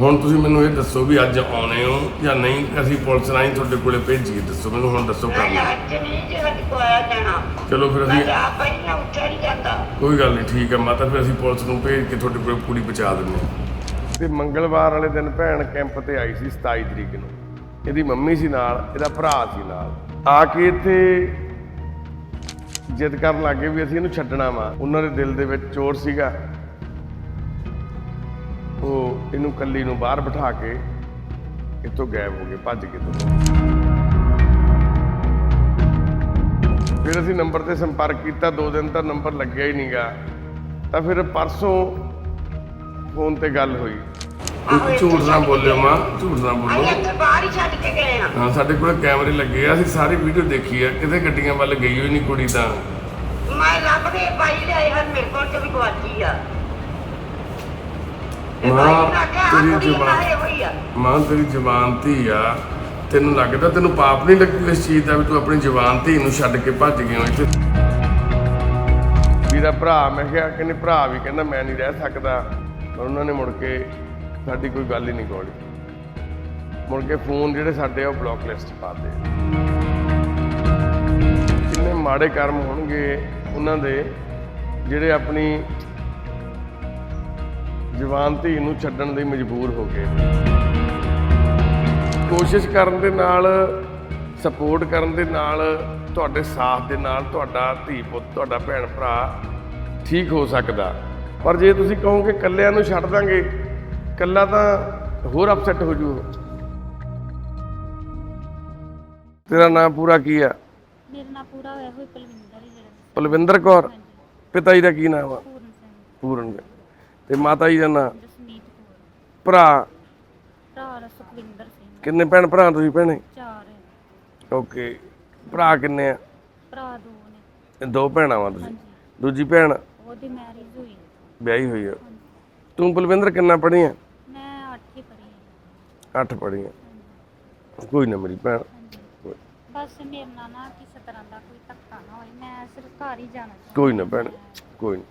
ਹੁਣ ਤੁਸੀਂ ਮੈਨੂੰ ਇਹ ਦੱਸੋ ਵੀ ਅੱਜ ਆਉਣੇ ਹੋ ਜਾਂ ਨਹੀਂ? ਅਸੀਂ ਪੁਲਿਸ ਰਾਹੀਂ ਤੁਹਾਡੇ ਕੋਲੇ ਭੇਜੀਏ ਦੱਸੋ ਮੈਨੂੰ ਹੁਣ ਦੱਸੋ ਮੈਂ ਕਰਨਾ। ਅੱਜ ਨਹੀਂ ਜੇ ਸਾਡੇ ਕੋਲ ਆਇਆ ਜਾਣਾ। ਚਲੋ ਫਿਰ ਅਸੀਂ ਤਾਂ ਆਪ ਹੀ ਨਾ ਉੱਠਿਆ ਨਹੀਂ ਜਾਂਦਾ। ਕੋਈ ਗੱਲ ਨਹੀਂ ਠੀਕ ਹੈ ਮਾਤਾ ਫਿਰ ਅਸੀਂ ਪੁਲਿਸ ਨੂੰ ਭੇਜ ਕੇ ਤੁਹਾਡੇ ਕੋਲ ਕੁੜੀ ਪਹੁੰਚਾ ਦਿੰਦੇ ਹਾਂ। ਤੇ ਮੰਗਲਵਾਰ ਵਾਲੇ ਦਿਨ ਭੈਣ ਕੈਂਪ ਤੇ ਆਈ ਸੀ 27 ਤਰੀਕ ਨੂੰ। ਇਹਦੀ ਮੰਮੀ ਸੀ ਨਾਲ ਇਹਦਾ ਭਰਾ ਸੀ ਨਾਲ। ਆ ਕੇ ਇੱਥੇ ਜਿੱਦ ਕਰਨ ਲੱਗੇ ਵੀ ਅਸੀਂ ਇਹਨੂੰ ਛੱਡਣਾ ਵਾ। ਉਹਨਾਂ ਦੇ ਦਿਲ ਦੇ ਵਿੱਚ ਚੋਰ ਸੀਗਾ। ਉਹ ਇਹਨੂੰ ਕੱਲੀ ਨੂੰ ਬਾਹਰ ਬਿਠਾ ਕੇ ਇੱਥੋਂ ਗਾਇਬ ਹੋ ਗਏ ਭੱਜ ਕੇ ਤੋਂ ਫਿਰ ਅਸੀਂ ਨੰਬਰ ਤੇ ਸੰਪਰਕ ਕੀਤਾ ਦੋ ਦਿਨ ਤਾਂ ਨੰਬਰ ਲੱਗਿਆ ਹੀ ਨਹੀਂਗਾ। ਤਾਂ ਫਿਰ ਪਰਸੋਂ ਫੋਨ ਤੇ ਗੱਲ ਹੋਈ। ਝੂਠ ਨਾ ਬੋਲਿਓ ਗਏ। ਮਾਂ ਝੂਠ ਨਾ ਬੋਲੋ। ਬਾਹਰ ਹੀ ਛੱਡ ਕੇ ਗਏ ਆ। ਹਾਂ ਸਾਡੇ ਕੋਲ ਕੈਮਰੇ ਲੱਗੇ ਆ ਅਸੀਂ ਸਾਰੀ ਵੀਡੀਓ ਦੇਖੀ ਆ ਕਿਤੇ ਗੱਡੀਆਂ ਵੱਲ ਗਈ ਹੋਈ ਨਹੀਂ ਕੁੜੀ ਤਾਂ। ਮੈਂ ਲੱਭ ਕੇ ਬਾਈ ਲਿਆਏ ਹਨ ਮੇਰੇ ਕੋਲ ਤੇ ਵੀ ਗਵਾਚੀ ਆ। ਮਾਂ, ਤੇਰੀ ਆ। ਮਾਂ ਤੇਰੀ ਜ਼ਬਾਨ ਧੀ ਆ। ਤੈਨੂੰ ਲੱਗਦਾ ਤੈਨੂੰ ਪਾਪ ਨਹੀਂ ਲੱਗੂ ਇਸ ਚੀਜ਼ ਦਾ ਵੀ ਤੂੰ ਆਪਣੀ ਜ਼ਬਾਨ ਧੀ ਨੂੰ ਛੱਡ ਕੇ ਭੱਜ ਗਿਆ ਇੱਥੇ ਵੀਰਾ ਭਰਾ ਮੈਂ ਕਿਹਾ ਕਹਿੰਦੇ ਭਰਾ ਵੀ ਕਹਿੰਦਾ ਮੈਂ ਨਹੀਂ ਰਹਿ ਸਕਦਾ। ਪਰ ਉਹਨਾਂ ਨੇ ਮੁੜ ਕੇ ਸਾਡੀ ਕੋਈ ਗੱਲ ਹੀ ਨਹੀਂ ਕੋਲੀ ਮੁੜ ਕੇ ਫੋਨ ਜਿਹੜੇ ਸਾਡੇ ਉਹ ਬਲੌਕ ਲਿਸਟ 'ਚ ਪਾਤੇ ਕਿੰਨੇ ਮਾੜੇ ਕਰਮ ਹੋਣਗੇ ਉਹਨਾਂ ਦੇ ਜਿਹੜੇ ਆਪਣੀ ਜਵਾਨ ਧੀ ਨੂੰ ਛੱਡਣ ਲਈ ਮਜਬੂਰ ਹੋ ਗਏ। ਕੋਸ਼ਿਸ਼ ਕਰਨ ਦੇ ਨਾਲ ਸਪੋਰਟ ਕਰਨ ਦੇ ਨਾਲ ਤੁਹਾਡੇ ਸਾਥ ਦੇ ਨਾਲ ਤੁਹਾਡਾ ਧੀ ਪੁੱਤ ਤੁਹਾਡਾ ਭੈਣ ਭਰਾ ਠੀਕ ਹੋ ਸਕਦਾ। ਪਰ ਜੇ ਤੁਸੀਂ ਕਹੋਗੇ ਕੱਲਿਆਂ ਨੂੰ ਛੱਡ ਦਾਂਗੇ ਕੱਲਾ ਤਾਂ ਹੋਰ ਅਪਸੈਟ ਹੋ ਜੂ ਤੇਰਾ ਨਾਮ ਪੂਰਾ ਕੀ ਆ? ਮੇਰਾ ਨਾਂ ਪੂਰਾ ਹੋਇਆ ਹੋਈ ਪਲਵਿੰਦਰ ਜਿਹੜਾ। ਪਲਵਿੰਦਰ ਕੌਰ? ਪਿਤਾ ਜੀ ਦਾ ਕੀ ਨਾਮ ਆ? ਪੂਰਨ ਸਿੰਘ। ਪੂਰਨ ਸਿੰਘ। ਤੇ ਮਾਤਾ ਜੀ ਦਾ ਜਸਮੀਤ ਕੌਰ ਭਰਾ? ਭਰਾ ਸੁਖਵਿੰਦਰ ਸਿੰਘ ਕਿੰਨੇ ਭੈਣ ਭਰਾ ਤੁਸੀਂ ਭੈਣੇ? ਚਾਰ ਹੈ। ਓਕੇ। ਭਰਾ ਕਿੰਨੇ ਆ? ਭਰਾ ਦੋ ਨੇ। ਇਹ ਦੋ ਭੈਣਾਂ ਵਾਂ ਤੁਸੀਂ? ਹਾਂਜੀ। ਦੂਜੀ ਭੈਣ? ਉਹਦੀ ਮੈਰਿਜ ਹੋਈ ਹੈ। ਵਿਆਹੀ ਹੋਈ ਆ। ਤੂੰ ਬਲਵਿੰਦਰ ਕਿੰਨਾ ਪੜ੍ਹੀ ਆ? ਮੈਂ ਅੱਠ ਹੀ ਪੜ੍ਹੀ ਹੈ। 8 ਪੜ੍ਹੀ ਆ। ਕੋਈ ਨਾ ਮੇਰੀ ਭੈਣ। ਹਾਂਜੀ। ਬਸ ਮੇਰੇ ਨਾਲ ਨਾ ਕਿਸੇ ਤਰ੍ਹਾਂ ਦਾ ਕੋਈ ਧੱਕਾ ਨਾ ਹੋਏ। ਮੈਂ ਸਿਰਫ ਘਰ ਹੀ ਜਾਣਾ ਚਾਹੁੰਦੀ ਕੋਈ ਨਾ ਭੈਣ। ਕੋਈ ਨਾ।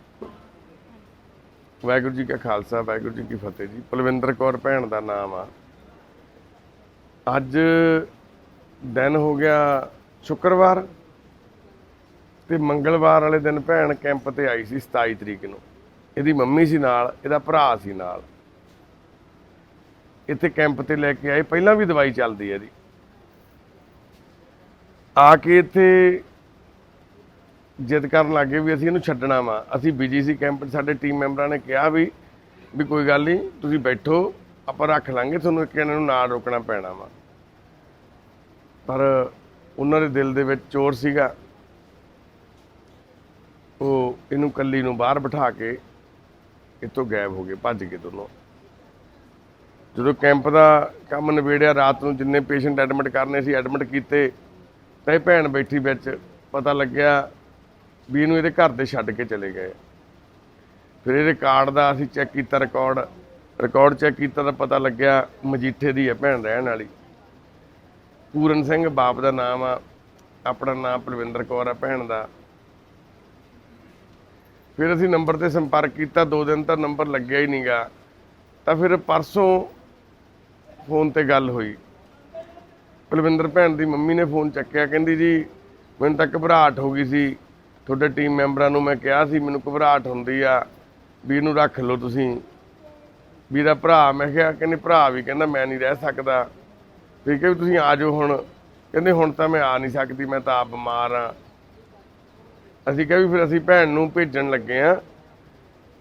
ਵਾਹਿਗੁਰੂ ਜੀ ਕਾ ਖਾਲਸਾ, ਵਾਹਿਗੁਰੂ ਜੀ ਕੀ ਫਤਿਹ ਜੀ। ਪਲਵਿੰਦਰ ਕੌਰ ਭੈਣ ਦਾ ਨਾਮ ਆ। ਅੱਜ ਦਿਨ ਹੋ ਗਿਆ ਸ਼ੁੱਕਰਵਾਰ ਤੇ ਮੰਗਲਵਾਰ ਵਾਲੇ ਦਿਨ ਭੈਣ ਕੈਂਪ ਤੇ ਆਈ ਸੀ 27 ਤਰੀਕ ਨੂੰ। ਇਹਦੀ ਮੰਮੀ ਸੀ ਨਾਲ, ਇਹਦਾ ਭਰਾ ਸੀ ਨਾਲ। ਇੱਥੇ ਕੈਂਪ ਤੇ ਲੈ ਕੇ ਆਏ। ਪਹਿਲਾਂ ਵੀ ਦਵਾਈ ਚੱਲਦੀ ਹੈ ਇਹਦੀ। ਆ ਕੇ ਇੱਥੇ ਜਿੱਦ ਕਰਨ ਲੱਗੇ ਵੀ ਅਸੀਂ ਇਹਨੂੰ ਛੱਡਣਾ ਵਾ। ਅਸੀਂ ਬਿਜ਼ੀ ਸੀ ਕੈਂਪ 'ਚ, ਸਾਡੇ ਟੀਮ ਮੈਂਬਰਾਂ ਨੇ ਕਿਹਾ ਵੀ ਵੀ ਕੋਈ ਗੱਲ ਨਹੀਂ, ਤੁਸੀਂ ਬੈਠੋ, ਆਪਾਂ ਰੱਖ ਲਾਂਗੇ ਤੁਹਾਨੂੰ ਇੱਕ ਇਹਨਾਂ ਨੂੰ ਨਾਲ ਰੋਕਣਾ ਪੈਣਾ ਵਾ। ਪਰ ਉਹਨਾਂ ਦੇ ਦਿਲ ਦੇ ਵਿੱਚ ਚੋਰ ਸੀਗਾ। ਉਹ ਇਹਨੂੰ ਕੱਲੀ ਨੂੰ ਬਾਹਰ ਬਿਠਾ ਕੇ ਇੱਥੋਂ ਗਾਇਬ ਹੋ ਗਏ, ਭੱਜ ਗਏ ਦੋਨੋਂ। ਜਦੋਂ ਕੈਂਪ ਦਾ ਕੰਮ ਨਿਬੇੜਿਆ, ਰਾਤ ਨੂੰ ਜਿੰਨੇ ਪੇਸ਼ੈਂਟ ਐਡਮਿਟ ਕਰਨੇ ਸੀ ਐਡਮਿਟ ਕੀਤੇ, ਤਾਂ ਇਹ ਭੈਣ ਬੈਠੀ ਵਿੱਚ ਪਤਾ ਲੱਗਿਆ ਵੀ ਇਹਨੂੰ ਇਹਦੇ ਘਰ ਦੇ ਛੱਡ ਕੇ ਚਲੇ ਗਏ। ਫਿਰ ਇਹਦੇ ਕਾਰਡ ਦਾ ਅਸੀਂ ਚੈੱਕ ਕੀਤਾ ਰਿਕਾਰਡ ਰਿਕਾਰਡ ਚੈੱਕ ਕੀਤਾ ਤਾਂ ਪਤਾ ਲੱਗਿਆ ਮਜੀਠੇ ਦੀ ਹੈ ਭੈਣ ਰਹਿਣ ਵਾਲੀ। ਪੂਰਨ ਸਿੰਘ ਬਾਪ ਦਾ ਨਾਮ ਆ, ਆਪਣਾ ਨਾਮ ਪਲਵਿੰਦਰ ਕੌਰ ਆ ਭੈਣ ਦਾ। ਫਿਰ ਅਸੀਂ ਨੰਬਰ ਤੇ ਸੰਪਰਕ ਕੀਤਾ, ਦੋ ਦਿਨ ਤਾਂ ਨੰਬਰ ਲੱਗਿਆ ਹੀ ਨਹੀਂਗਾ ਤਾਂ ਫਿਰ ਪਰਸੋਂ ਫੋਨ ਤੇ ਗੱਲ ਹੋਈ। ਕੁਲਵਿੰਦਰ ਭੈਣ ਦੀ ਮੰਮੀ ਨੇ ਫੋਨ ਚੱਕਿਆ, ਕਹਿੰਦੀ ਜੀ, ਮੈਨੂੰ ਤਾਂ ਘਬਰਾਹਟ ਹੋ ਗਈ ਸੀ। ਤੁਹਾਡੇ ਟੀਮ ਮੈਂਬਰਾਂ ਨੂੰ ਮੈਂ ਕਿਹਾ ਸੀ, ਮੈਨੂੰ ਘਬਰਾਹਟ ਹੁੰਦੀ ਆ, ਵੀ ਇਹਨੂੰ ਰੱਖ ਲਓ ਤੁਸੀਂ। ਵੀਰਾ ਭਰਾ, ਮੈਂ ਕਿਹਾ, ਕਹਿੰਦੇ ਭਰਾ ਵੀ ਕਹਿੰਦਾ ਮੈਂ ਨਹੀਂ ਰਹਿ ਸਕਦਾ। ਵੀ ਕਿ ਤੁਸੀਂ ਆ ਜਾਓ ਹੁਣ। ਕਹਿੰਦੇ ਹੁਣ ਤਾਂ ਮੈਂ ਆ ਨਹੀਂ ਸਕਦੀ, ਮੈਂ ਤਾਂ ਆਪ ਬਿਮਾਰ ਆ। ਅਸੀਂ ਕਿਹਾ ਵੀ ਫਿਰ ਅਸੀਂ ਭੈਣ ਨੂੰ ਭੇਜਣ ਲੱਗੇ ਆ,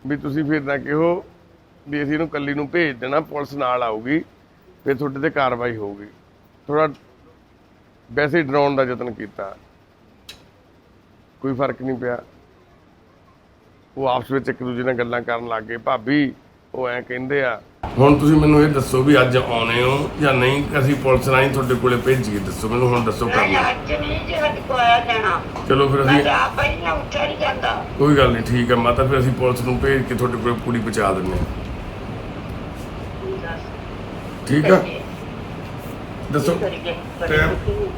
ਵੀ ਤੁਸੀਂ ਫਿਰ ਨਾ ਕਿਹੋ, ਵੀ ਅਸੀਂ ਇਹਨੂੰ ਕੱਲੀ ਨੂੰ ਭੇਜ ਦੇਣਾ, ਪੁਲਿਸ ਨਾਲ ਆਊਗੀ, ਫਿਰ ਤੁਹਾਡੇ ਤੇ ਕਾਰਵਾਈ ਹੋਊਗੀ। ਥੋੜਾ ਵੈਸੇ ਡਰਾਉਣ ਦਾ ਯਤਨ ਕੀਤਾ। ਕੋਈ ਫ਼ਰਕ ਨਹੀਂ ਪਿਆ। ਉਹ ਆਪਸ ਵਿੱਚ ਇੱਕ ਦੂਜੇ ਨਾਲ ਗੱਲਾਂ ਕਰਨ ਲੱਗ ਗਏ। ਭਾਬੀ ਉਹ ਐਂ ਕਹਿੰਦੇ ਆ ਹੁਣ ਤੁਸੀਂ ਮੈਨੂੰ ਇਹ ਦੱਸੋ ਵੀ ਅੱਜ ਆਉਣੇ ਹੋ ਜਾਂ ਨਹੀਂ? ਅਸੀਂ ਪੁਲਿਸ ਰਾਹੀਂ ਤੁਹਾਡੇ ਕੋਲੇ ਭੇਜੀਏ ਦੱਸੋ ਮੈਨੂੰ ਹੁਣ ਦੱਸੋ ਮੈਂ ਕਰਨਾ। ਅੱਜ ਨਹੀਂ ਜੇ ਜਾਣਾ। ਚਲੋ ਫਿਰ ਅਸੀਂ ਤਾਂ ਆਪ ਹੀ ਨਾ ਉੱਠਿਆ ਨਹੀਂ ਜਾਂਦਾ। ਕੋਈ ਗੱਲ ਨਹੀਂ ਠੀਕ ਹੈ ਮਾਤਾ ਫਿਰ ਅਸੀਂ ਪੁਲਿਸ ਨੂੰ ਭੇਜ ਕੇ ਤੁਹਾਡੇ ਕੋਲ ਕੁੜੀ ਪਹੁੰਚਾ ਦਿੰਦੇ ਹਾਂ। ਠੀਕ ਆ? ਦੱਸੋ।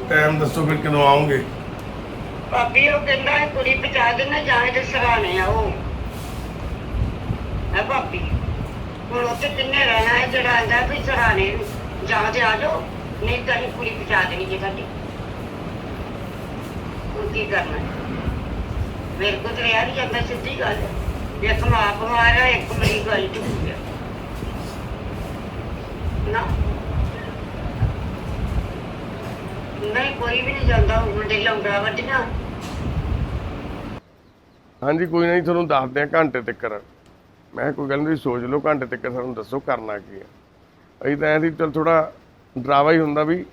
ਟਾਈਮ ਦੱਸੋ ਫਿਰ ਕਦੋਂ ਆਉਂਗੇ? ਭਾਬੀ, ਉਹ ਕਹਿੰਦਾ ਹੈ, ਕੁੜੀ ਪਹੁੰਚਾ ਦੇਣਾ ਜਾਏ ਤੇ ਸਰਾਣੇ ਆ ਹੈ ਭਾਬੀ, ਹੁਣ ਉੱਥੇ ਕਿੰਨੇ ਰਹਿਣਾ ਹੈ, ਜਿਹੜਾ ਆਂਦਾ ਵੀ ਸਰਾਣੇ ਜਾਂ ਤੇ ਆ ਜਾਓ, ਨਹੀਂ ਤਾਂ ਅਸੀਂ ਕੁੜੀ ਪਹੁੰਚਾ ਦੇਣੀ ਜੇ ਸਾਡੀ ਹੁਣ ਕੀ ਕਰਨਾ ਹੈ? ਮੇਰੇ ਕੋਲ ਤੇ ਰਿਹਾ ਨਹੀਂ ਜਾਂਦਾ, ਸਿੱਧੀ ਗੱਲ ਹੈ। ਇੱਕ ਮਾਂ ਬਿਮਾਰ ਹੈ, ਇੱਕ ਮੇਰੀ ਗੱਲ ਟੁੱਟ ਗਿਆ ਨਾ ਨਹੀਂ ਕੋਈ ਵੀ ਨਹੀਂ ਜਾਂਦਾ ਮੁੰਡੇ ਲੰਗੜਾ ਵੱਢਣਾ ਹਾਂਜੀ, ਕੋਈ ਨਹੀਂ ਤੁਹਾਨੂੰ ਦੱਸਦੇ ਆ ਘੰਟੇ ਤੱਕ। ਮੈਂ ਕੋਈ ਗੱਲ ਨਹੀਂ ਸੋਚ ਲਓ ਘੰਟੇ ਤੱਕ ਸਾਨੂੰ ਦੱਸੋ ਕਰਨਾ ਕੀ ਹੈ ਅਸੀਂ ਤਾਂ ਐਂ ਸੀ, ਚਲ ਥੋੜਾ ਡਰਾਵਾ ਹੀ ਹੁੰਦਾ ਵੀ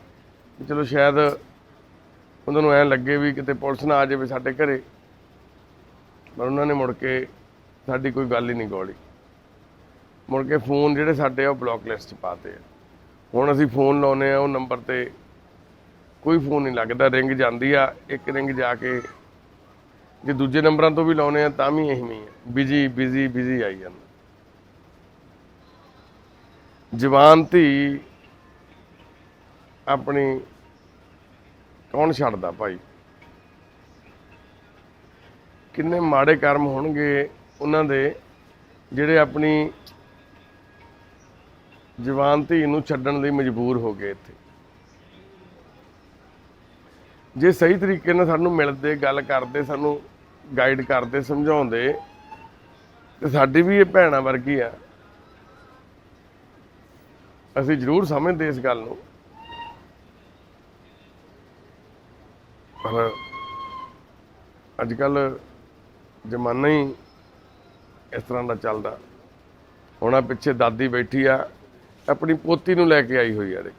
ਚਲੋ ਸ਼ਾਇਦ ਉਹਨਾਂ ਨੂੰ ਐਂ ਲੱਗੇ ਵੀ ਕਿਤੇ ਪੁਲਿਸ ਨਾ ਆ ਜਾਵੇ ਸਾਡੇ ਘਰੇ। ਪਰ ਉਹਨਾਂ ਨੇ ਮੁੜ ਕੇ ਸਾਡੀ ਕੋਈ ਗੱਲ ਹੀ ਨਹੀਂ ਗੋਲੀ। ਮੁੜ ਕੇ ਫੋਨ ਜਿਹੜੇ ਸਾਡੇ ਆ, ਉਹ ਬਲੌਕ ਲਿਸਟ 'ਚ ਪਾਤੇ ਆ। ਹੁਣ ਅਸੀਂ ਫੋਨ ਲਾਉਨੇ ਆ, ਉਹ ਨੰਬਰ ਤੇ ਕੋਈ ਫੋਨ ਨਹੀਂ ਲੱਗਦਾ ਰਿੰਗ ਜਾਂਦੀ ਆ, ਇੱਕ ਰਿੰਗ ਜਾ ਕੇ ਜੇ ਦੂਜੇ ਨੰਬਰਾਂ ਤੋਂ ਵੀ ਲਾਉਨੇ ਆ, ਤਾਂ ਵੀ ਇਹੀ ਹੀ ਹੈ। ਬਿਜ਼ੀ ਬਿਜ਼ੀ ਬਿਜ਼ੀ ਆਈ ਜਾਂਦਾ। ਜਵਾਨ ਧੀ ਆਪਣੀ ਕੌਣ ਛੱਡਦਾ ਭਾਈ? ਕਿੰਨੇ ਮਾੜੇ ਕਰਮ ਹੋਣਗੇ ਉਹਨਾਂ ਦੇ, ਜਿਹੜੇ ਆਪਣੀ ਜਵਾਨ ਧੀ ਨੂੰ ਛੱਡਣ ਲਈ ਮਜਬੂਰ ਹੋ ਗਏ ਇੱਥੇ। ਜੇ ਸਹੀ ਤਰੀਕੇ ਨਾਲ ਸਾਨੂੰ ਮਿਲਦੇ, ਗੱਲ ਕਰਦੇ, ਸਾਨੂੰ ਗਾਈਡ ਕਰਦੇ, ਸਮਝਾਉਂਦੇ, ਤੇ ਸਾਡੀ ਵੀ ਇਹ ਭੈਣਾਂ ਵਰਗੀ ਆ। ਅਸੀਂ ਜ਼ਰੂਰ ਸਮਝਦੇ ਇਸ ਗੱਲ ਨੂੰ। ਪਰ ਅੱਜ ਕੱਲ ਜ਼ਮਾਨਾ ਹੀ ਇਸ ਤਰ੍ਹਾਂ ਦਾ ਚੱਲਦਾ। ਹੁਣ ਪਿੱਛੇ ਦਾਦੀ ਬੈਠੀ ਆ, ਆਪਣੀ ਪੋਤੀ ਨੂੰ ਲੈ ਕੇ ਆਈ ਹੋਈ ਆ ਦੇਖ।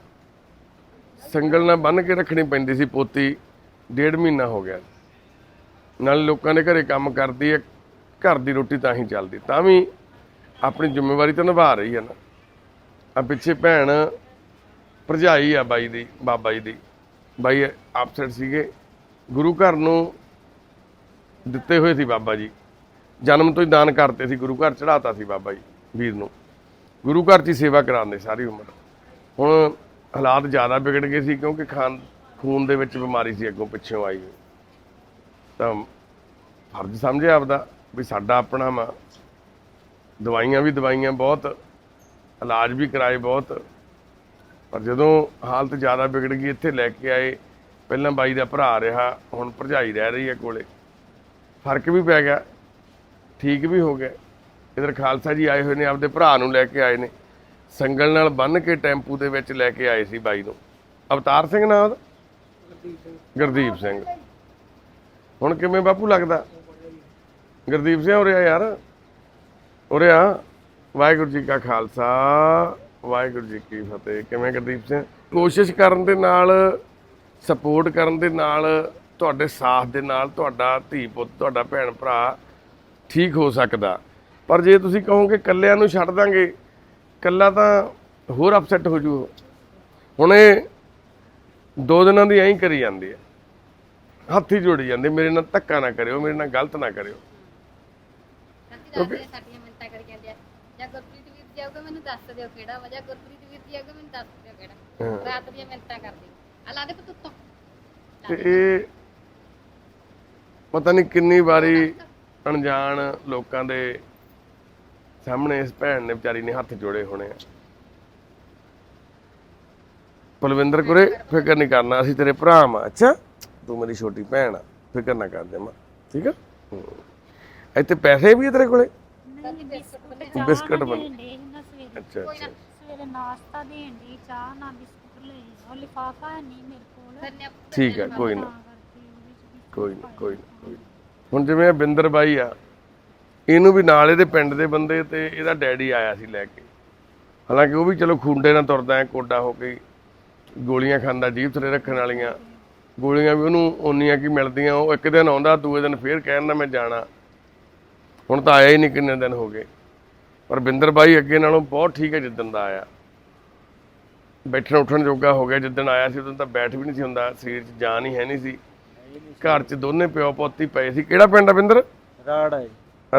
ਸੰਗਲ ਨਾਲ ਬੰਨ ਕੇ ਰੱਖਣੀ ਪੈਂਦੀ ਸੀ ਪੋਤੀ, ਡੇਢ ਮਹੀਨਾ ਹੋ ਗਿਆ। ਨਾਲ ਲੋਕਾਂ ਦੇ ਘਰੇ ਕੰਮ ਕਰਦੀ ਹੈ, ਘਰ ਦੀ ਰੋਟੀ ਤਾਂ ਹੀ ਚੱਲਦੀ, ਤਾਂ ਵੀ ਆਪਣੀ ਜ਼ਿੰਮੇਵਾਰੀ ਤਾਂ ਨਿਭਾ ਰਹੀ ਹੈ ਨਾ। ਆ ਪਿੱਛੇ ਭੈਣ ਭਰਜਾਈ ਆ ਬਾਈ ਦੀ, ਬਾਬਾ ਜੀ ਦੀ। ਬਾਈ ਆਪਸੈਟ ਸੀਗੇ। ਗੁਰੂ ਘਰ ਨੂੰ ਦਿੱਤੇ ਹੋਏ ਸੀ ਬਾਬਾ ਜੀ। ਜਨਮ ਤੋਂ ਹੀ ਦਾਨ ਕਰਤੇ ਸੀ, ਗੁਰੂ ਘਰ ਚੜਾਤਾ ਸੀ ਬਾਬਾ ਜੀ, ਵੀਰ ਨੂੰ। ਗੁਰੂ ਘਰ 'ਚ ਹੀ ਸੇਵਾ ਕਰਾਉਂਦੇ ਸਾਰੀ ਉਮਰ। ਹੁਣ ਹਾਲਾਤ ਜ਼ਿਆਦਾ ਵਿਗੜ ਗਏ ਸੀ ਕਿਉਂਕਿ ਖਾਨ ਖੂਨ ਦੇ ਵਿੱਚ ਬਿਮਾਰੀ ਸੀ ਅੱਗੋਂ ਪਿੱਛੋਂ ਆਈ ਤਾਂ ਫਰਜ਼ ਸਮਝਿਆ ਆਪਦਾ ਵੀ ਸਾਡਾ ਆਪਣਾ ਵਾ। ਦਵਾਈਆਂ ਵੀ ਦਵਾਈਆਂ ਬਹੁਤ, ਇਲਾਜ ਵੀ ਕਰਾਏ ਬਹੁਤ। ਪਰ ਜਦੋਂ ਹਾਲਤ ਜ਼ਿਆਦਾ ਵਿਗੜ ਗਈ, ਇੱਥੇ ਲੈ ਕੇ ਆਏ। ਪਹਿਲਾਂ ਬਾਈ ਦਾ ਭਰਾ ਰਿਹਾ, ਹੁਣ ਭਰਜਾਈ ਰਹਿ ਰਹੀ ਹੈ ਕੋਲੇ। ਫ਼ਰਕ ਵੀ ਪੈ ਗਿਆ। ਠੀਕ ਵੀ ਹੋ ਗਿਆ। ਇਧਰ ਖਾਲਸਾ ਜੀ ਆਏ ਹੋਏ ਨੇ, ਆਪਦੇ ਭਰਾ ਨੂੰ ਲੈ ਕੇ ਆਏ ਨੇ। ਸੰਗਲ ਨਾਲ ਬੰਨ ਕੇ ਟੈਂਪੂ ਦੇ ਵਿੱਚ ਲੈ ਕੇ ਆਏ ਸੀ ਬਾਈ ਨੂੰ। ਅਵਤਾਰ ਸਿੰਘ ਨਾਮ ਉਹਦਾ? ਗੁਰਦੀਪ ਸਿੰਘ। ਹੁਣ ਕਿਵੇਂ ਬਾਪੂ ਲੱਗਦਾ? ਗੁਰਦੀਪ ਸਿੰਘ ਉਰੇ ਆ ਯਾਰ। ਉਰੇ ਆ। ਵਾਹਿਗੁਰੂ ਜੀ ਕਾ ਖਾਲਸਾ, ਵਾਹਿਗੁਰੂ ਜੀ ਕੀ ਫਤਿਹ। ਕਿਵੇਂ ਗੁਰਦੀਪ ਸਿੰਘ? ਕੋਸ਼ਿਸ਼ ਕਰਨ ਦੇ ਨਾਲ, ਸਪੋਰਟ ਕਰਨ ਦੇ ਨਾਲ, ਤੁਹਾਡੇ ਸਾਥ ਦੇ ਨਾਲ ਤੁਹਾਡਾ ਧੀ ਪੁੱਤ, ਤੁਹਾਡਾ ਭੈਣ ਭਰਾ ਠੀਕ ਹੋ ਸਕਦਾ। ਪਰ ਜੇ ਤੁਸੀਂ ਕਹੋਗੇ ਕੱਲਿਆਂ ਨੂੰ ਛੱਡ ਦਾਂਗੇ ਕੱਲਾ ਤਾਂ ਹੋਰ ਅਪਸੈਟ ਹੋ ਜੂ। ਹੁਣ ਇਹ ਦੋ ਦਿਨਾਂ ਦੀ ਐਂ ਕਰੀ ਜਾਂਦੀ ਹੈ। ਹੱਥ ਜੋੜੀ ਜਾਂਦੇ ਮੇਰੇ ਨਾਲ ਧੱਕਾ ਨਾ ਕਰਿਓ ਮੇਰੇ ਨਾਲ ਗਲਤ ਨਾ ਕਰਿਓ। ਸਾਡੀਆਂ ਮਿੰਤਾਂ ਕਰੀ ਜਾਂਦੇ ਆ। ਜਾਂ ਗੁਰਪ੍ਰੀਤ ਵੀਰ ਜੀ ਆਊਗਾ ਮੈਨੂੰ ਦੱਸ ਦਿਓ ਕਿਹੜਾ ਵਾ। ਜਾਂ ਗੁਰਪ੍ਰੀਤ ਵੀਰ ਜੀ ਆਊਗਾ ਮੈਨੂੰ ਦੱਸ ਦਿਓ ਕਿਹੜਾ। ਹਾਂ। ਰਾਤ ਦੀਆਂ ਮਿੰਤਾਂ ਕਰਦੇ। ਆ ਲਾ ਦੇ ਪੁੱਤ ਉੱਤੋਂ। ਤੇ ਇਹ ਪਤਾ ਨਹੀਂ ਕਿੰਨੀ ਵਾਰੀ ਅਣਜਾਣ ਲੋਕਾਂ ਦੇ ਸਾਹਮਣੇ ਇਸ ਭੈਣ ਨੇ ਵਿਚਾਰੀ ਨੇ ਹੱਥ ਜੋੜੇ ਹੋਣੇ ਆ। ਪਲਵਿੰਦਰ ਕੁਰੇ ਫਿਕਰ ਨਹੀਂ ਕਰਨਾ ਅਸੀਂ ਤੇਰੇ ਭਰਾ ਆ ਅੱਛਾ? ਤੂੰ ਮੇਰੀ ਛੋਟੀ ਭੈਣ ਆ ਫਿਕਰ ਨਾ ਕਰ ਦੇ ਮਾਂ ਠੀਕ ਆ। ਇੱਥੇ ਪੈਸੇ ਵੀ ਆ ਤੇਰੇ ਕੋਲੇ? ਬਿਸਕੁਟ ਨਾ ਬਣ- ਨਾ ਅੱਛਾ ਅੱਛਾ। ਸਵੇਰੇ ਨਾਸ਼ਤਾ ਦੇਣ ਦੀ ਚਾਹ ਨਾਲ ਬਿਸਕੁਟ ਲਏ ਉਹ ਲਿਫਾਫਾ ਨਹੀਂ ਮੇਰੇ ਕੋਲ। ਠੀਕ ਹੈ ਕੋਈ ਨਾ। ਕੋਈ ਨਾ ਕੋਈ ਨਾ ਨਾ। ਹੁਣ ਜਿਵੇਂ ਬਿੰਦਰ ਬਾਈ ਆ ਇਹਨੂੰ ਵੀ ਨਾਲ ਇਹਦੇ ਪਿੰਡ ਦੇ ਬੰਦੇ ਤੇ ਇਹਦਾ ਡੈਡੀ ਆਇਆ ਸੀ ਲੈ ਕੇ। ਹਾਲਾਂਕਿ ਉਹ ਵੀ ਚਲੋ ਖੁੰਡੇ ਨਾਲ ਤੁਰਦਾ ਹੈ, ਕੋਡਾ ਹੋ ਕੇ ਗੋਲੀਆਂ ਖਾਂਦਾ, ਜੀਭ ਥਲੇ ਰੱਖਣ ਵਾਲੀਆਂ। ਗੋਲੀਆਂ ਵੀ ਉਹਨੂੰ ਓਨੀਆਂ ਕੀ ਮਿਲਦੀਆਂ, ਉਹ ਇੱਕ ਦਿਨ ਆਉਂਦਾ, ਦੂਏ ਦਿਨ ਫੇਰ ਕਹਿਣ ਮੈਂ ਜਾਣਾ। ਹੁਣ ਤਾਂ ਆਇਆ ਹੀ ਨਹੀਂ ਕਿੰਨੇ ਦਿਨ ਹੋ ਗਏ। ਪਰ ਬਿੰਦਰ ਬਾਈ ਅੱਗੇ ਨਾਲੋਂ ਬਹੁਤ ਠੀਕ ਹੈ ਜਿੱਦਣ ਦਾ ਆਇਆ। ਬੈਠਣ ਉੱਠਣ ਜੋਗਾ ਹੋ ਗਿਆ, ਜਿੱਦਣ ਆਇਆ ਸੀ ਉਦੋਂ ਤਾਂ ਬੈਠ ਵੀ ਨਹੀਂ ਸੀ ਹੁੰਦਾ, ਸਰੀਰ 'ਚ ਜਾਨ ਹੀ ਹੈ ਨਹੀਂ ਸੀ। ਘਰ 'ਚ ਦੋਨੇ ਪਿਓ ਪੋਤੀ ਪਏ ਸੀ। ਕਿਹੜਾ ਪਿੰਡ ਆ ਬਿੰਦਰ? ਰਾੜ ਹੈ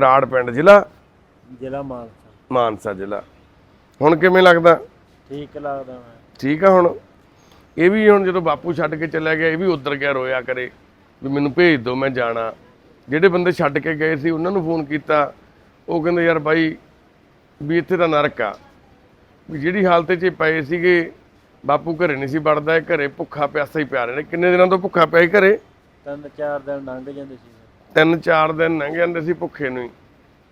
ਰਾੜ ਪਿੰਡ ਜ਼ਿਲ੍ਹਾ ਜ਼ਿਲ੍ਹਾ ਮਾਨਸਾ। ਮਾਨਸਾ ਜ਼ਿਲ੍ਹਾ। ਹੁਣ ਕਿਵੇਂ ਲੱਗਦਾ? ਠੀਕ ਲੱਗਦਾ ਮੈਂ। ਠੀਕ ਆ ਹੁਣ? ਇਹ ਵੀ ਹੁਣ ਜਦੋਂ ਬਾਪੂ ਛੱਡ ਕੇ ਚੱਲਿਆ ਗਿਆ ਇਹ ਵੀ ਉਧਰ ਗਿਆ ਰੋਇਆ ਕਰੇ ਵੀ ਮੈਨੂੰ ਭੇਜ ਦਿਓ ਮੈਂ ਜਾਣਾ। ਜਿਹੜੇ ਬੰਦੇ ਛੱਡ ਕੇ ਗਏ ਸੀ ਉਹਨਾਂ ਨੂੰ ਫੋਨ ਕੀਤਾ। ਉਹ ਕਹਿੰਦੇ ਯਾਰ ਬਾਈ ਵੀ ਇੱਥੇ ਤਾਂ ਨਰਕ ਆ। ਵੀ ਜਿਹੜੀ ਹਾਲਤ 'ਚ ਪਏ ਸੀਗੇ ਬਾਪੂ ਘਰੇ ਨਹੀਂ ਸੀ ਵੜਦਾ ਘਰੇ ਭੁੱਖਾ ਪਿਆਸਾ ਹੀ ਪਿਆ ਰਹੇ ਨੇ ਕਿੰਨੇ ਦਿਨਾਂ ਤੋਂ ਭੁੱਖਾ ਪਿਆ ਸੀ ਘਰੇ? ਤਿੰਨ ਚਾਰ ਦਿਨ ਲੰਘ ਜਾਂਦੇ ਸੀ। ਤਿੰਨ ਚਾਰ ਦਿਨ ਲੰਘ ਜਾਂਦੇ ਸੀ ਭੁੱਖੇ ਨੂੰ ਹੀ।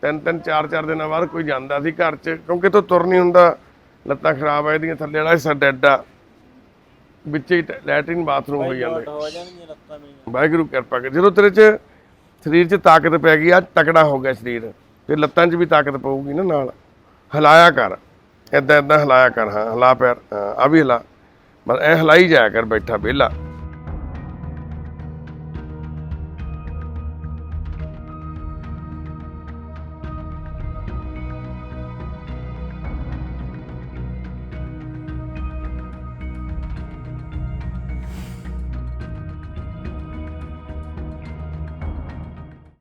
ਤਿੰਨ ਤਿੰਨ ਚਾਰ ਚਾਰ ਦਿਨਾਂ ਬਾਅਦ ਕੋਈ ਜਾਂਦਾ ਸੀ ਘਰ 'ਚ ਕਿਉਂਕਿ ਤੋਂ ਤੁਰ ਨਹੀਂ ਹੁੰਦਾ। ਲੱਤਾਂ ਖਰਾਬ ਆ ਇਹਦੀਆਂ ਥੱਲੇ ਵਾਲਾ ਹਿੱਸਾ ਡੈਡ ਆ। ਵਿੱਚ ਹੀ ਲੈਟਰਿਨ ਬਾਥਰੂਮ ਹੋ ਜਾਂਦਾ ਵਾਹਿਗੁਰੂ ਕਿਰਪਾ ਕਰ। ਜਦੋਂ ਤੇਰੇ 'ਚ ਸਰੀਰ 'ਚ ਤਾਕਤ ਪੈ ਗਈ ਆ ਤਕੜਾ ਹੋ ਗਿਆ ਸਰੀਰ। ਫਿਰ ਲੱਤਾਂ 'ਚ ਵੀ ਤਾਕਤ ਪਊਗੀ ਨਾ ਨਾਲ। ਹਿਲਾਇਆ ਕਰ। ਏਦਾਂ ਏਦਾਂ ਹਿਲਾਇਆ ਕਰ ਹਾਂ ਹਿਲਾ ਪੈਰ। ਆ ਵੀ ਹਿਲਾ। ਬਸ ਐ ਹਿਲਾਈ ਜਾਇਆ ਕਰ ਬੈਠਾ ਵਿਹਲਾ।